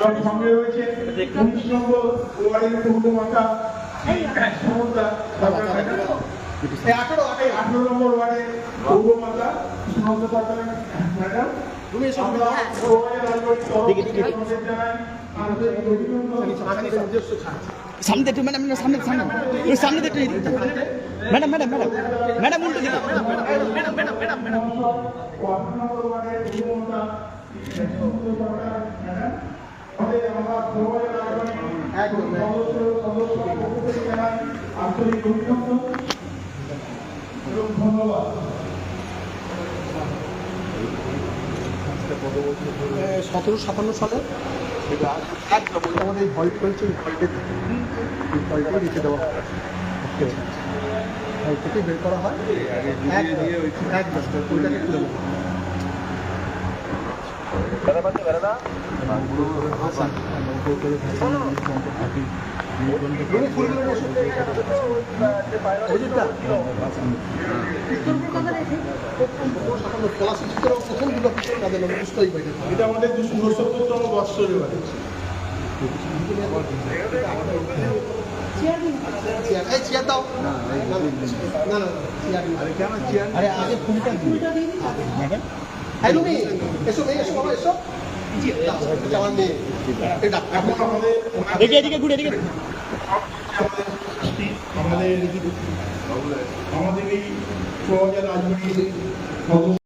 এবং সঙ্গে রয়েছে। উনিশ নম্বর ওয়ার্ডের পূর্বমাতা সমতা আঠারো। নম্বর ওয়ার্ডে পূর্ব মাতা সমতা সরকার ম্যাডাম। তুমি এসো আমরা সবাই রাজবাড়ির তরফ থেকে তোমাদের জানাই আন্তরিক অভিনন্দন। নিজস্ব ছাড় সামনে। একটু ম্যাডাম সামনে সামনে। এদিকে। ম্যাডাম ম্যাডাম ম্যাডাম ম্যাডাম উল্টো দিকে আন্তরিক অভিনন্দন এবং ধন্যবাদ সতেরো সাতান্ন সালে আমাদের ভল্ট রয়েছে ওই ভল্টে রেখে দেওয়া ভল্ট থেকে বের করা হয় একদম একদম ওইটাকে তুলে দেওয়া বুঝতেই পারি এটা আমাদের দুশো উনসত্তরতম বৎসর চেয়ার এই না না কেন চেয়ার আরে আগে ফুলটা ম্যাডাম এই রুমি এসো আমাদের এই রাজবাড়ি